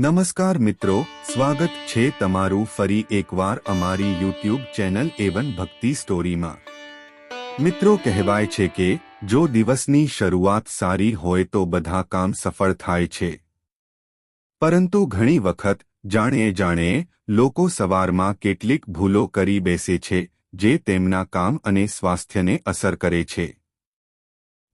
નમસ્કાર મિત્રો, સ્વાગત છે તમારું ફરી એકવાર અમારી યુટ્યુબ ચેનલ એવન ભક્તિ સ્ટોરીમાં. મિત્રો, કહેવાય છે કે, જો દિવસની શરૂઆત સારી હોય તો બધા કામ સફળ થાય છે. પરંતુ ઘણી વખત, જાણે જાણે, લોકો સવારમાં કેટલીક ભૂલો કરી બેસે છે, જે તેમના કામ અને સ્વાસ્થ્યને અસર કરે છે.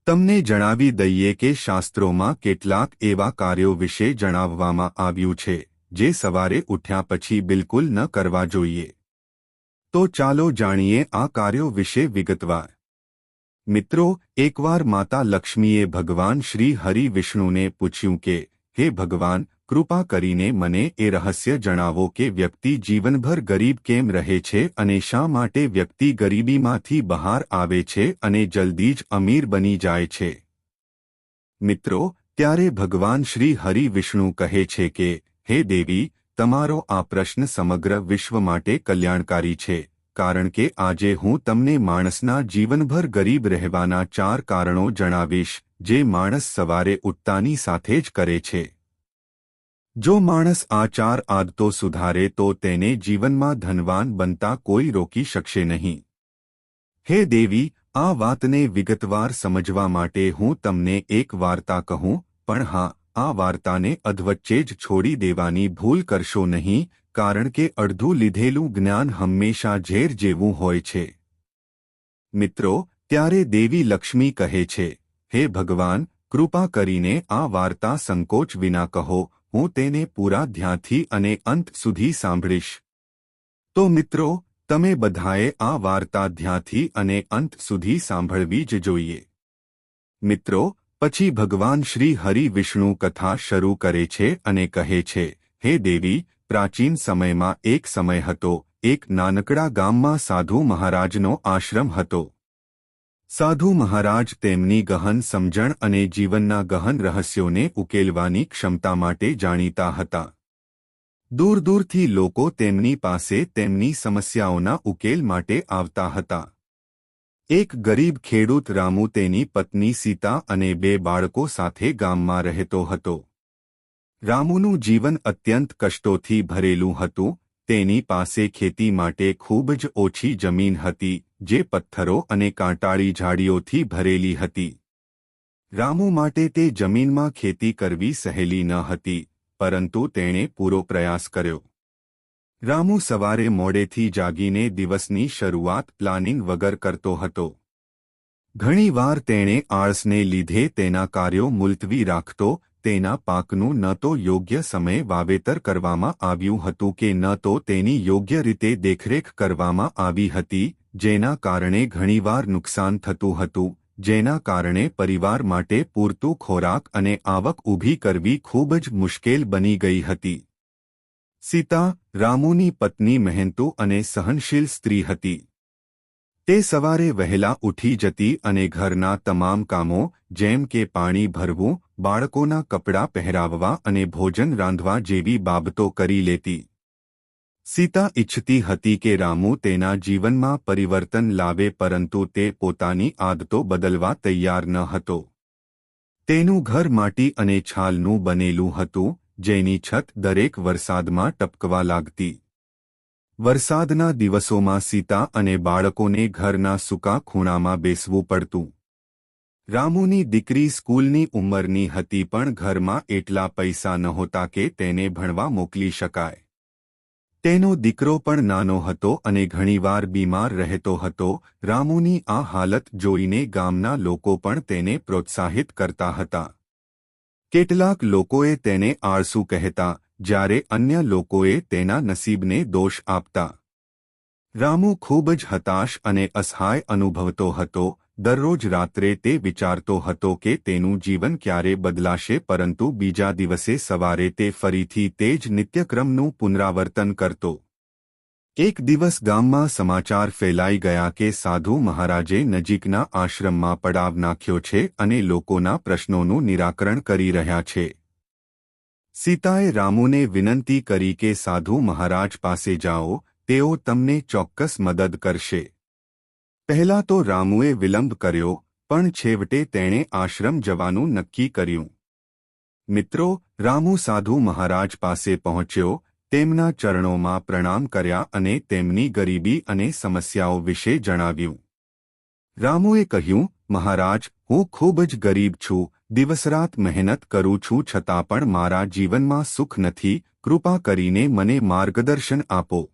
તમને જણાવી દઈએ કે શાસ્ત્રોમાં કેટલાક એવા કાર્યો વિશે જણાવવામાં આવ્યું છે, જે સવારે ઉઠ્યા પછી બિલકુલ ન કરવા જોઈએ. તો ચાલો જાણીએ આ કાર્યો વિશે વિગતવાર. મિત્રો, એકવાર માતા લક્ષ્મીએ ભગવાન શ્રી હરિ વિષ્ણુને પૂછ્યું કે, હે ભગવાન કૃપા કરીને મને એ રહસ્ય જણાવો કે વ્યક્તિ જીવનભર ગરીબ કેમ રહે છે અને શા માટે વ્યક્તિ ગરીબીમાંથી બહાર આવે છે અને જલ્દી જ અમીર બની જાય છે? મિત્રો, ત્યારે ભગવાન શ્રી હરિ વિષ્ણુ કહે છે કે, હે દેવી, તમારો આ પ્રશ્ન સમગ્ર વિશ્વ માટે કલ્યાણકારી છે, કારણ કે આજે હું તમને માણસના જીવનભર ગરીબ રહેવાના ચાર કારણો જણાવીશ, જે માણસ સવારે ઉઠતાની સાથે જ કરે છે. જો માણસ આ ચાર આદતો સુધારે તો તેને જીવનમાં ધનવાન બનતા કોઈ રોકી શકશે નહીં. હે દેવી, આ વાતને વિગતવાર સમજવા માટે હું તમને એક વાર્તા કહું, પણ હા, આ વાર્તાને અધવચ્ચે જ છોડી દેવાની ભૂલ કરશો નહીં, કારણ કે અડધું લીધેલું જ્ઞાન હંમેશા ઝેર જેવું હોય છે. મિત્રો, ત્યારે દેવી લક્ષ્મી કહે છે, હે ભગવાન, કૃપા કરીને આ વાર્તા સંકોચ વિના કહો હું તેને પૂરા ધ્યાનથી અને અંત સુધી સાંભળીશ. તો મિત્રો, તમે બધાએ આ વાર્તા ધ્યાનથી અને અંત સુધી સાંભળવી જ જોઈએ. મિત્રો, પછી ભગવાન શ્રી હરિ વિષ્ણુ કથા શરૂ કરે છે અને કહે છે, હે દેવી, પ્રાચીન સમયમાં એક સમય હતો, એક નાનકડા ગામમાં સાધુ મહારાજનો આશ્રમ હતો. સાધુ મહારાજ તેમની ગહન સમજણ અને જીવનના ગહન રહસ્યોને ઉકેલવાની ક્ષમતા માટે જાણીતા હતા. દૂર દૂરથી લોકો તેમની પાસે તેમની સમસ્યાઓના ઉકેલ માટે આવતા હતા. એક ગરીબ ખેડૂત રામુ તેની પત્ની સીતા અને બે બાળકો સાથે ગામમાં રહેતો હતો. રામુનું જીવન અત્યંત કષ્ટોથી ભરેલું હતું, તેની પાસે ખેતી માટે ખૂબ જ ઓછી જમીન હતી જે પથ્થરો અને કાંટાળી ઝાડીઓથી ભરેલી હતી. રામુ માટે તે જમીનમાં ખેતી કરવી સહેલી ન હતી, પરંતુ તેણે પૂરો પ્રયાસ કર્યો. રામુ સવારે મોડેથી જાગીને દિવસની શરૂઆત પ્લાનિંગ વગર કરતો હતો. ઘણીવાર તેણે આળસને લીધે તેના કાર્યો મુલતવી રાખતો, તેના પાકનું ન તો યોગ્ય સમયે વાવેતર કરવામાં આવ્યું હતું કે ન તો તેની યોગ્ય રીતે દેખરેખ કરવામાં આવી હતી જેના કારણે ઘણીવાર નુકસાન થતું હતું, જેના કારણે પરિવાર માટે પૂરતું ખોરાક અને આવક ઊભી કરવી ખૂબ જ મુશ્કેલ બની ગઈ હતી. સીતા, રામુની પત્ની મહેનતુ અને સહનશીલ સ્ત્રી હતી. તે સવારે વહેલા ઉઠી જતી અને ઘરના તમામ કામો, જેમ કે પાણી ભરવું, બાળકોના કપડાં પહેરાવવા અને ભોજન રાંધવા જેવી બાબતો કરી લેતી. સીતા ઇચ્છતી હતી કે રામુ તેના જીવનમાં પરિવર્તન લાવે પરંતુ તે પોતાની આદતો બદલવા તૈયાર ન હતો. તેનું ઘર માટી અને છાલનું બનેલું હતું, જેની છત દરેક વરસાદમાં ટપકવા લાગતી. વરસાદના દિવસોમાં સીતા અને બાળકોને ઘરના સૂકા ખૂણામાં બેસવું પડતું. રામુની દીકરી સ્કૂલની ઉંમરની હતી પણ ઘરમાં એટલા પૈસા નહોતા કે તેને ભણવા મોકલી શકાય. તેનો દીકરો પણ નાનો હતો અને ઘણીવાર બીમાર રહેતો હતો, રામુની આ હાલત જોઈને ગામના લોકો પણ તેને પ્રોત્સાહિત કરતા હતા. કેટલાક લોકોએ તેને આળસુ કહેતા, જ્યારે અન્ય લોકોએ તેના નસીબને દોષ આપતા. રામુ ખૂબ જ હતાશ અને અસહાય અનુભવતો હતો દરરોજ રાત્રે તે વિચારતો હતો કે તેનું જીવન ક્યારે બદલાશે પરંતુ બીજા દિવસે સવારે તે ફરીથી તે જ નિત્યક્રમનું પુનરાવર્તન કરતો. એક દિવસ ગામમાં સમાચાર ફેલાઈ ગયા કે સાધુ મહારાજે નજીકના આશ્રમમાં પડાવ નાખ્યો છે અને લોકોના પ્રશ્નોનું નિરાકરણ કરી રહ્યા છે. સીતાએ રામુને વિનંતી કરી કે સાધુ મહારાજ પાસે જાઓ, તેઓ તમને ચોક્કસ મદદ કરશે. પહેલા તો રામુએ વિલંબ કર્યો, પણ છેવટે તેણે આશ્રમ જવાનું નક્કી કર્યું. મિત્રો, રામુ સાધુ મહારાજ પાસે પહોંચ્યો, તેમના ચરણોમાં પ્રણામ કર્યા અને તેમની ગરીબી અને સમસ્યાઓ વિશે જણાવ્યું. રામુએ કહ્યું, મહારાજ, હું ખૂબ જ ગરીબ છું, દિવસરાત મહેનત કરું છું છતાં પણ મારા જીવનમાં સુખ નથી, કૃપા કરીને મને માર્ગદર્શન આપો.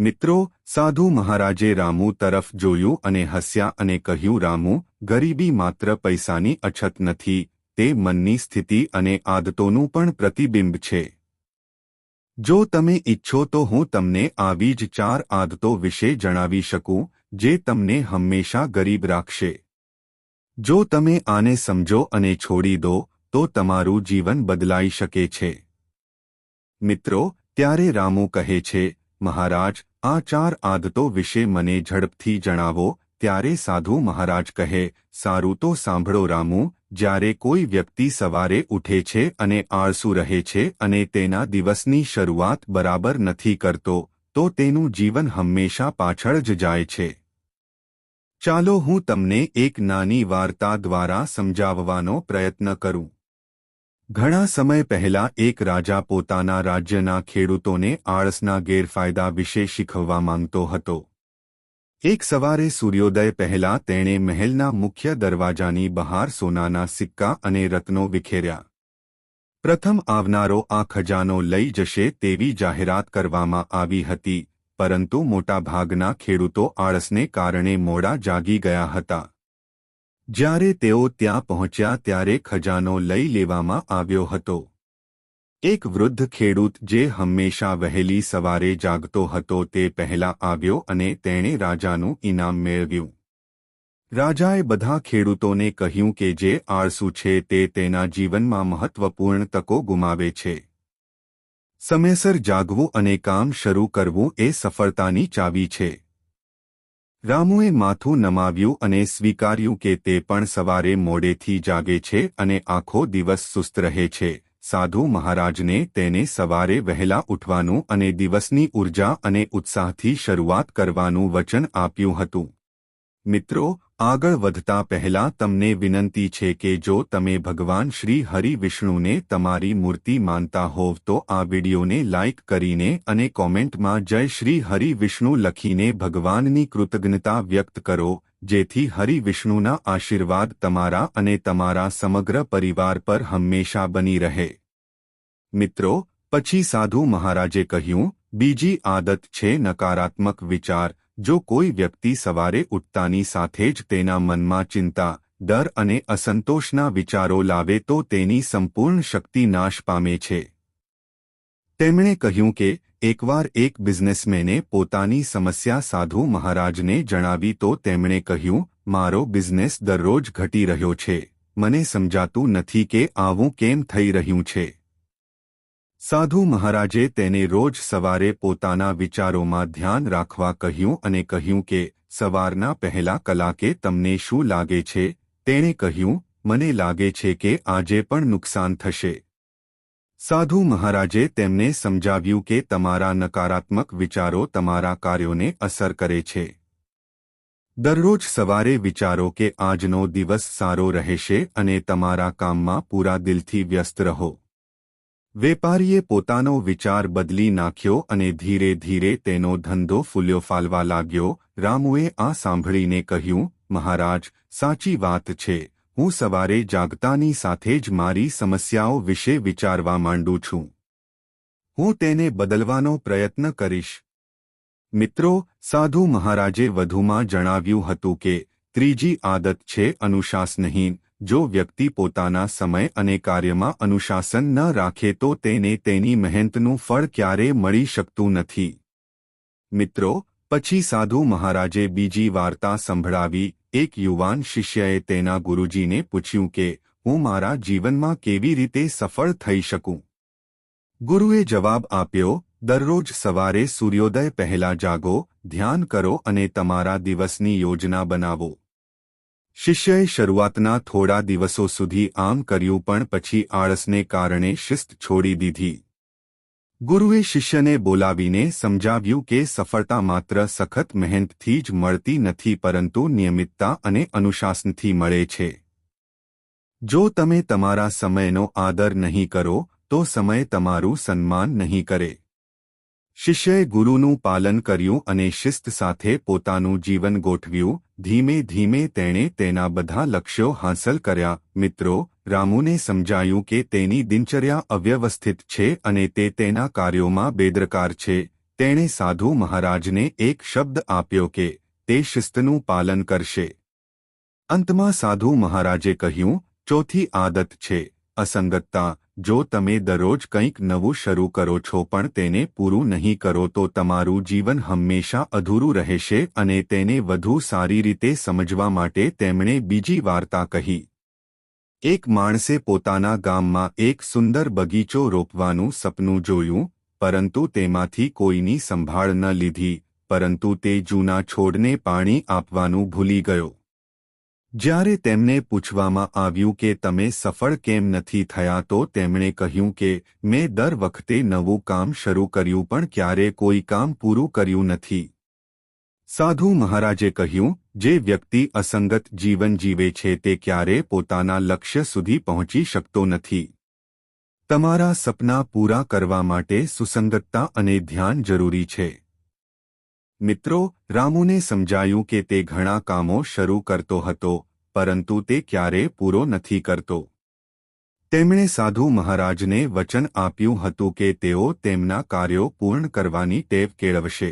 મિત્રો, સાધુ મહારાજે રામુ તરફ જોયું અને હસ્યા અને કહ્યું, રામુ, ગરીબી માત્ર પૈસાની અછત નથી, તે મનની સ્થિતિ અને આદતોનું પણ પ્રતિબિંબ છે. જો તમે ઈચ્છો તો હું તમને આવી જ ચાર આદતો વિશે જણાવી શકું, જે તમને હંમેશા ગરીબ રાખશે. જો તમે આને સમજો અને છોડી દો, તો તમારું જીવન બદલાઈ શકે છે. મિત્રો, ત્યારે રામુ કહે છે મહારાજ, આ ચાર આદતો વિશે મને ઝડપથી જણાવો, ત્યારે સાધુ મહારાજ કહે, સારું તો સાંભળો રામુ, જ્યારે કોઈ વ્યક્તિ સવારે ઉઠે છે અને આળસુ રહે છે અને તેના દિવસની શરૂઆત બરાબર નથી કરતો, તો તેનું જીવન હંમેશા પાછળ જ જાય છે. ચાલો હું તમને એક નાની વાર્તા દ્વારા સમજાવવાનો પ્રયત્ન કરું. ઘણા સમય પહેલા એક રાજા પોતાના રાજ્યના ખેડૂતોને આળસના ગેરફાયદા વિશે શીખવવા માંગતો હતો. એક સવારે સૂર્યોદય પહેલા તેણે મહેલના મુખ્ય દરવાજાની બહાર સોનાના સિક્કા અને રત્નો વિખેર્યા. પ્રથમ આવનારો આ ખજાનો લઈ જશે તેવી જાહેરાત કરવામાં આવી હતી, પરંતુ મોટાભાગના ખેડૂતો આળસને કારણે મોડા જાગી ગયા હતા. જ્યારે તેઓ ત્યાં પહોંચ્યા ત્યારે ખજાનો લઈ લેવામાં આવ્યો હતો. એક વૃદ્ધ ખેડૂત જે હંમેશા વહેલી સવારે જાગતો હતો તે પહેલા આવ્યો અને તેણે રાજાનું ઇનામ મેળવ્યું. રાજાએ બધા ખેડૂતોને કહ્યું કે જે આળસુ છે તે તેના જીવનમાં મહત્વપૂર્ણ તકો ગુમાવે છે. સમયસર જાગવું અને કામ શરૂ કરવું એ સફળતાની ચાવી છે. રામુએ માથું નમાવ્યું અને સ્વીકાર્યું કે તે પણ સવારે મોડેથી જાગે છે અને આખો દિવસ સુસ્ત રહે છે. સાધુ મહારાજને તેને સવારે વહેલા ઉઠવાનું અને દિવસની ઊર્જા અને ઉત્સાહથી શરૂઆત કરવાનું વચન આપ્યું હતું. મિત્રો આગળ વધતા પહેલા તમને વિનંતી છે કે જો તમે ભગવાન શ્રી હરિ વિષ્ણુને તમારી મૂર્તિ માનતા હોવ તો આ વિડિયોને લાઇક કરીને અને કોમેન્ટમાં જય શ્રી હરિ વિષ્ણુ લખીને ભગવાનની કૃતજ્ઞતા વ્યક્ત કરો, જેથી હરિ વિષ્ણુના આશીર્વાદ તમારા અને તમારા સમગ્ર પરિવાર પર હંમેશા બની રહે. મિત્રો, પછી સાધુ મહારાજે કહ્યું, બીજી આદત છે નકારાત્મક વિચાર જો કોઈ વ્યક્તિ સવારે ઉઠતાની સાથે જ તેના મનમાં ચિંતા, ડર અને અસંતોષના વિચારો લાવે તો તેની સંપૂર્ણ શક્તિ નાશ પામે છે. તેમણે કહ્યું કે, એકવાર એક બિઝનેસમેને પોતાની સમસ્યા સાધુ મહારાજને જણાવી તો તેમણે કહ્યું, મારો બિઝનેસ દરરોજ ઘટી રહ્યો છે. મને સમજાતું નથી કે આવું કેમ થઈ રહ્યું છે. સાધુ મહારાજે તેને રોજ સવારે પોતાના વિચારોમાં ધ્યાન રાખવા કહ્યું અને કહ્યું કે, સવારના પહેલા કલાકે તમને શું લાગે છે? તેણે કહ્યું, મને લાગે છે કે આજે પણ નુકસાન થશે. સાધુ મહારાજે તેમને સમજાવ્યું કે તમારા નકારાત્મક વિચારો તમારા કાર્યોને અસર કરે છે. દરરોજ સવારે વિચારો કે આજનો દિવસ સારો રહેશે અને તમારા કામમાં પૂરા દિલથી વ્યસ્ત રહો. વેપારીએ પોતાનો વિચાર બદલી નાખ્યો અને ધીરે ધીરે તેનો ધંધો ફૂલ્યો ફાલવા લાગ્યો. રામુએ આ સાંભળીને કહ્યું, મહારાજ, સાચી વાત છે. હું સવારે જાગતાની સાથે જ મારી સમસ્યાઓ વિશે વિચારવા માંડું છું. હું તેને બદલવાનો પ્રયત્ન કરીશ. મિત્રો, સાધુ મહારાજે વધુમાં જણાવ્યું હતું કે, ત્રીજી આદત છે અનુશાસનહીન. જો વ્યક્તિ પોતાના સમય અને કાર્યમાં અનુશાસન ન રાખે તો તેને તેની મહેનતનું ફળ ક્યારે મળી શકતું નથી. મિત્રો, પછી સાધુ મહારાજે બીજી વાર્તા સંભળાવી. એક યુવાન શિષ્યએ તેના ગુરુજીને પૂછ્યું કે, હું મારા જીવનમાં કેવી રીતે સફળ થઈ શકું? ગુરુએ જવાબ આપ્યો, દરરોજ સવારે સૂર્યોદય પહેલા જાગો, ધ્યાન કરો અને તમારા દિવસની યોજના બનાવો. શિષ્યએ શરૂઆતના થોડા દિવસો સુધી આમ કર્યું પણ પછી આળસને કારણે શિસ્ત છોડી દીધી. ગુરુએ શિષ્યને બોલાવીને સમજાવ્યું કે સફળતા માત્ર સખત મહેનતથી જ મળતી નથી પરંતુ નિયમિતતા અને અનુશાસનથી મળે છે. જો તમે તમારા સમયનો આદર નહીં કરો, તો સમય તમારું સન્માન નહીં કરે. શિષ્યએ ગુરુનું પાલન કર્યું અને શિસ્ત સાથે પોતાનું જીવન ગોઠવ્યું. ધીમે ધીમે તેણે તેના બધા લક્ષ્યો હાંસલ કર્યા. મિત્રો, રામુને સમજાયું કે તેની દિનચર્યા અવ્યવસ્થિત છે અને તે તેના કાર્યોમાં બેદરકાર છે. તેણે સાધુ મહારાજને એક શબ્દ આપ્યો કે તે શિસ્તનું પાલન કરશે. અંતમાં સાધુ મહારાજે કહ્યું, ચોથી આદત છે, અસંગતતા. જો તમે દરરોજ કંઈક નવું શરૂ કરો છો પણ તેને પૂરું નહીં કરો તો તમારું જીવન હંમેશા અધૂરું રહેશે અને તેને વધુ સારી રીતે સમજવા માટે તેમણે બીજી વાર્તા કહી. એક માણસે પોતાના ગામમાં એક સુંદર બગીચો રોપવાનું સપનું જોયું, પરંતુ તેમાંથી કોઈની સંભાળ ન લીધી, પરંતુ તે જૂના છોડને પાણી આપવાનું ભૂલી ગયો. જ્યારે તેમને પૂછવામાં આવ્યું કે તમે સફળ કેમ નથી થયા તો તેમણે કહ્યું કે, મેં દર વખતે નવું કામ શરૂ કર્યું પણ ક્યારે કોઈ કામ પૂરું કર્યું નથી. સાધુ મહારાજે કહ્યું, જે વ્યક્તિ અસંગત જીવન જીવે છે તે ક્યારે પોતાના લક્ષ્ય સુધી પહોંચી શકતો નથી. તમારા સપના પૂરા કરવા માટે સુસંગતતા અને ધ્યાન જરૂરી છે. મિત્રો, રામુને સમજાયું કે તે ઘણા કામો શરૂ કરતો હતો, પરંતુ તે ક્યારે પૂરો નથી કરતો. તેમણે સાધુ મહારાજને વચન આપ્યું હતું કે તેઓ તેમના કાર્યો પૂર્ણ કરવાની ટેવ કેળવશે.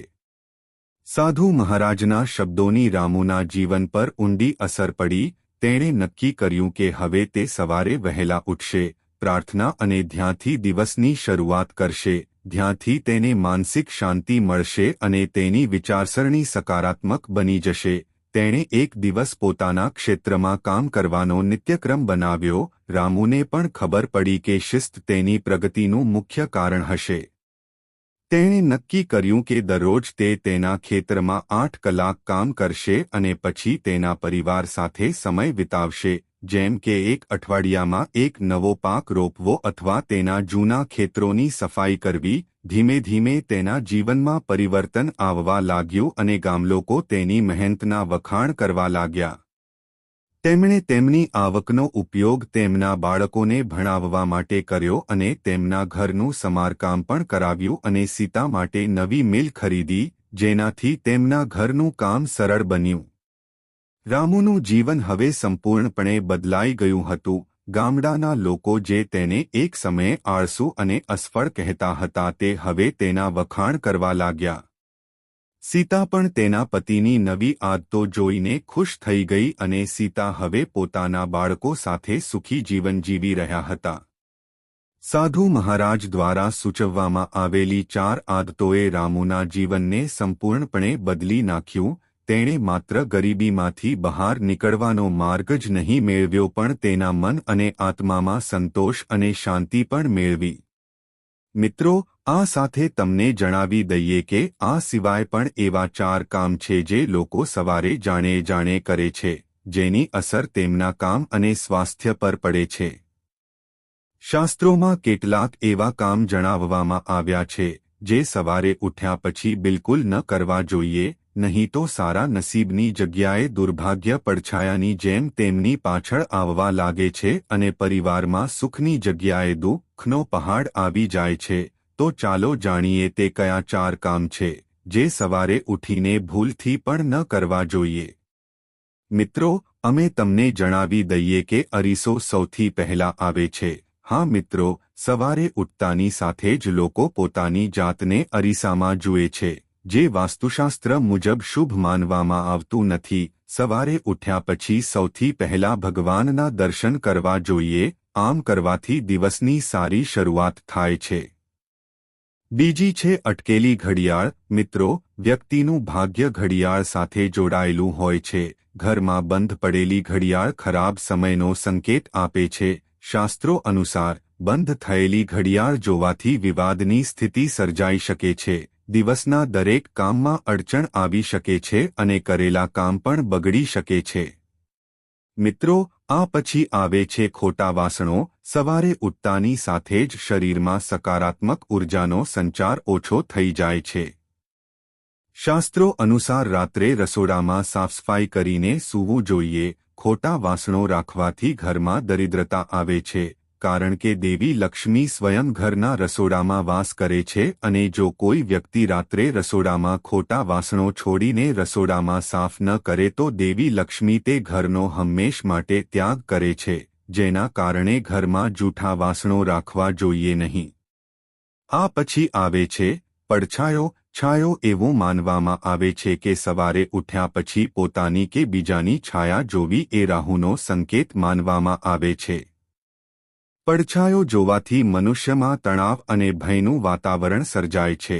સાધુ મહારાજના શબ્દોની રામુના જીવન પર ઊંડી અસર પડી, તેણે નક્કી કર્યું કે હવે તે સવારે વહેલા ઉઠશે, પ્રાર્થના અને ધ્યાનથી દિવસની શરૂઆત કરશે ધ્યાનથી તેને માનસિક શાંતિ મળશે અને તેની વિચારસરણી સકારાત્મક બની જશે. તેણે એક દિવસ પોતાના ક્ષેત્રમાં કામ કરવાનો નિત્યક્રમ બનાવ્યો. રામુને પણ ખબર પડી કે શિસ્ત તેની પ્રગતિનું મુખ્ય કારણ હશે. તેણે નક્કી કર્યું કે દરરોજ તે તેના ખેતરમાં આઠ કલાક કામ કરશે અને પછી તેના પરિવાર સાથે સમય વિતાવશે. જેમ કે એક અઠવાડિયામાં એક નવો પાક રોપવો અથવા તેના જૂના ખેતરોની સફાઈ કરવી, ધીમે ધીમે તેના જીવનમાં પરિવર્તન આવવા લાગ્યું અને ગામલોકો તેની મહેનતના વખાણ કરવા લાગ્યા. તેમણે તેમની આવકનો ઉપયોગ તેમના બાળકોને ભણાવવા માટે કર્યો અને તેમના ઘરનું સમારકામ પણ કરાવ્યું અને સીતા માટે નવી મિલ ખરીદી, જેનાથી તેમના ઘરનું કામ સરળ બન્યું. રામુનું જીવન હવે સંપૂર્ણપણે બદલાઈ ગયું હતું. ગામડાના લોકો જે તેને એક સમયે આળસુ અને અસફળ કહેતા હતા તે હવે તેના વખાણ કરવા લાગ્યા. સીતા પણ તેના પતિની નવી આદતો જોઈને ખુશ થઈ ગઈ અને સીતા હવે પોતાના બાળકો સાથે સુખી જીવન જીવી રહ્યા હતા. સાધુ મહારાજ દ્વારા સૂચવવામાં આવેલી ચાર આદતોએ રામુના જીવનને સંપૂર્ણપણે બદલી નાખ્યું તેણે માત્ર ગરીબીમાંથી બહાર નીકળવાનો માર્ગ જ નહીં મેળવ્યો પણ તેના મન અને આત્મામાં સંતોષ અને શાંતિ પણ મેળવી. મિત્રો, આ સાથે તમને જણાવી દઈએ કે આ સિવાય પણ એવા ચાર કામ છે જે લોકો સવારે જાણે જાણે કરે છે, જેની અસર તેમના કામ અને સ્વાસ્થ્ય પર પડે છે. શાસ્ત્રોમાં કેટલાક એવા કામ જણાવવામાં આવ્યા છે, જે સવારે ઉઠ્યા પછી બિલકુલ ન કરવા જોઈએ નહીં તો સારા નસીબની જગ્યાએ દુર્ભાગ્ય પડછાયાની જેમ તેમની પાછળ આવવા લાગે છે અને પરિવારમાં સુખની જગ્યાએ દુઃખનો પહાડ આવી જાય છે. તો ચાલો જાણીએ તે કયા ચાર કામ છે, જે સવારે ઉઠીને ભૂલથી પણ ન કરવા જોઈએ. મિત્રો, અમે તમને જણાવી દઈએ કે અરીસો સૌથી પહેલા આવે છે. હા મિત્રો, સવારે ઉઠતાની સાથે જ લોકો પોતાની જાતને અરીસામાં જુએ છે. જે વાસ્તુશાસ્ત્ર મુજબ શુભ માનવામાં આવતું નથી, સવારે ઉઠ્યા પછી સૌથી પહેલા ભગવાનના દર્શન કરવા જોઈએ, આમ કરવાથી દિવસની સારી શરૂઆત થાય છે. બીજી છે અટકેલી ઘડિયાળ, મિત્રો, વ્યક્તિનું ભાગ્ય ઘડિયાળ સાથે જોડાયેલું હોય છે, ઘરમાં બંધ પડેલી ઘડિયાળ ખરાબ સમયનો સંકેત આપે છે, શાસ્ત્રો અનુસાર, બંધ થયેલી ઘડિયાળ જોવાથી વિવાદની સ્થિતિ સર્જાઈ શકે છે દિવસના દરેક કામમાં અડચણ આવી શકે છે અને કરેલા કામ પણ બગડી શકે છે. મિત્રો, આ પછી આવે છે ખોટા વાસણો. સવારે ઉઠતાની સાથે જ શરીરમાં સકારાત્મક ઉર્જાનો સંચાર ઓછો થઈ જાય છે. શાસ્ત્રો અનુસાર રાત્રે રસોડામાં સાફસફાઈ કરીને સૂવું જોઈએ. ખોટા વાસણો રાખવાથી ઘરમાં દરિદ્રતા આવે છે. કારણ કે દેવી લક્ષ્મી સ્વયં ઘરના રસોડામાં વાસ કરે છે અને જો કોઈ વ્યક્તિ રાત્રે રસોડામાં ખોટા વાસણો છોડીને રસોડામાં સાફ ન કરે તો દેવી લક્ષ્મી તે ઘરનો હંમેશ માટે ત્યાગ કરે છે, જેના કારણે ઘરમાં જૂઠા વાસણો રાખવા જોઈએ નહીં. આ પછી આવે છે, પડછાયો, છાયો એવું માનવામાં આવે છે કે સવારે ઉઠ્યા પછી પોતાની કે બીજાની છાયા જોવી એ રાહુનો સંકેત માનવામાં આવે છે. પડછાયો જોવાથી મનુષ્યમાં તણાવ અને ભયનું વાતાવરણ સર્જાય છે.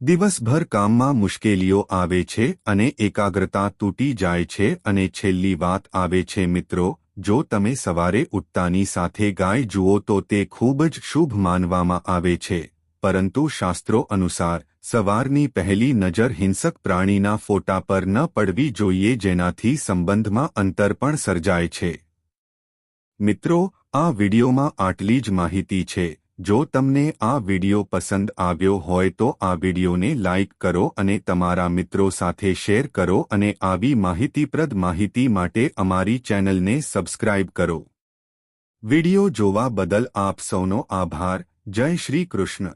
દિવસભર કામમાં મુશ્કેલીઓ આવે છે અને એકાગ્રતા તૂટી જાય છે અને છેલ્લી વાત આવે છે, મિત્રો, જો તમે સવારે ઉઠતાની સાથે ગાય જુઓ તો તે ખૂબ જ શુભ માનવામાં આવે છે. પરંતુ શાસ્ત્રો અનુસાર, સવારની પહેલી નજર હિંસક પ્રાણીના ફોટા પર ન પડવી જોઈએ જેનાથી સંબંધમાં અંતર પણ સર્જાય છે. મિત્રો આ વિડીયોમાં આટલી જ માહિતી છે. જો તમને આ વિડિયો પસંદ આવ્યો હોય તો આ વિડીયોને લાઇક કરો અને તમારા મિત્રો સાથે શેર કરો અને આવી માહિતીપ્રદ માહિતી માટે અમારી ચેનલને સબસ્ક્રાઇબ કરો. વિડિયો જોવા બદલ આપ સૌનો આભાર. જય શ્રી કૃષ્ણ.